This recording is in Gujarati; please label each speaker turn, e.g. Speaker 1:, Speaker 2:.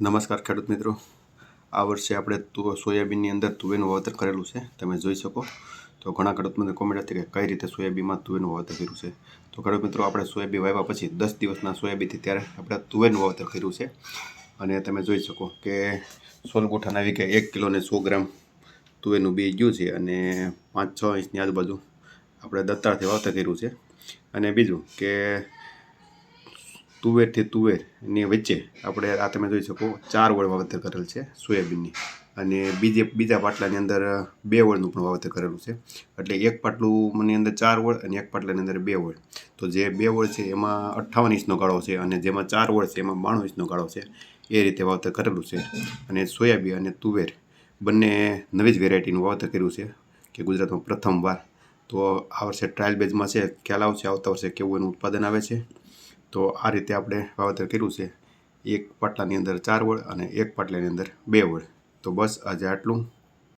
Speaker 1: નમસ્કાર ખેડૂત મિત્રો. આ વર્ષે આપણે સોયાબીનની અંદર તુવેરનું વાવેતર કરેલું છે. તમે જોઈ શકો. તો ઘણા ખેડૂત મિત્રો કોમેન્ટ હતી કે કઈ રીતે સોયાબીનમાં તુવેરનું વાવેતર કર્યું છે. તો ખેડૂત મિત્રો, આપણે સોયાબીન વાવ્યા પછી દસ દિવસના સોયાબીનથી ત્યારે આપણે તુવેરનું વાવેતર કર્યું છે. અને તમે જોઈ શકો કે સોળ ગોઠાના વીઘે એક કિલોને સો ગ્રામ તુવેરનું બી ગયું છે અને પાંચ છ ઇંચની આજુબાજુ આપણે દત્તાળથી વાવેતર કર્યું છે. અને બીજું કે તુવેરથી તુવેરની વચ્ચે આપણે આ તમે જોઈ શકો, ચાર વળ વાવેતર કરેલ છે સોયાબીનની. અને બીજે, બીજા પાટલાની અંદર બે વળનું પણ વાવેતર કરેલું છે. એટલે એક પાટલું મને અંદર ચાર વળ અને એક પાટલાની અંદર બે વળ તો જે બે વળ છે એમાં અઠ્ઠાવન ઇંચનો ગાળો છે અને જેમાં ચાર વળ છે એમાં બાણું ઇંચનો ગાળો છે. એ રીતે વાવેતર કરેલું છે. અને સોયાબીન અને તુવેર બંને નવી જ વેરાયટીનું વાવેતર કર્યું છે કે ગુજરાતમાં પ્રથમવાર. તો આ વર્ષે ટ્રાયલ બેઝમાં છે. ખ્યાલ આવશે આવતા વર્ષે કેવું એનું ઉત્પાદન આવે છે. તો આ રીતે આપણે વાવેતર કર્યું છે. એક પાટલાની અંદર ચાર વળ અને એક પાટલાની અંદર બે વળ તો બસ આજે આટલું.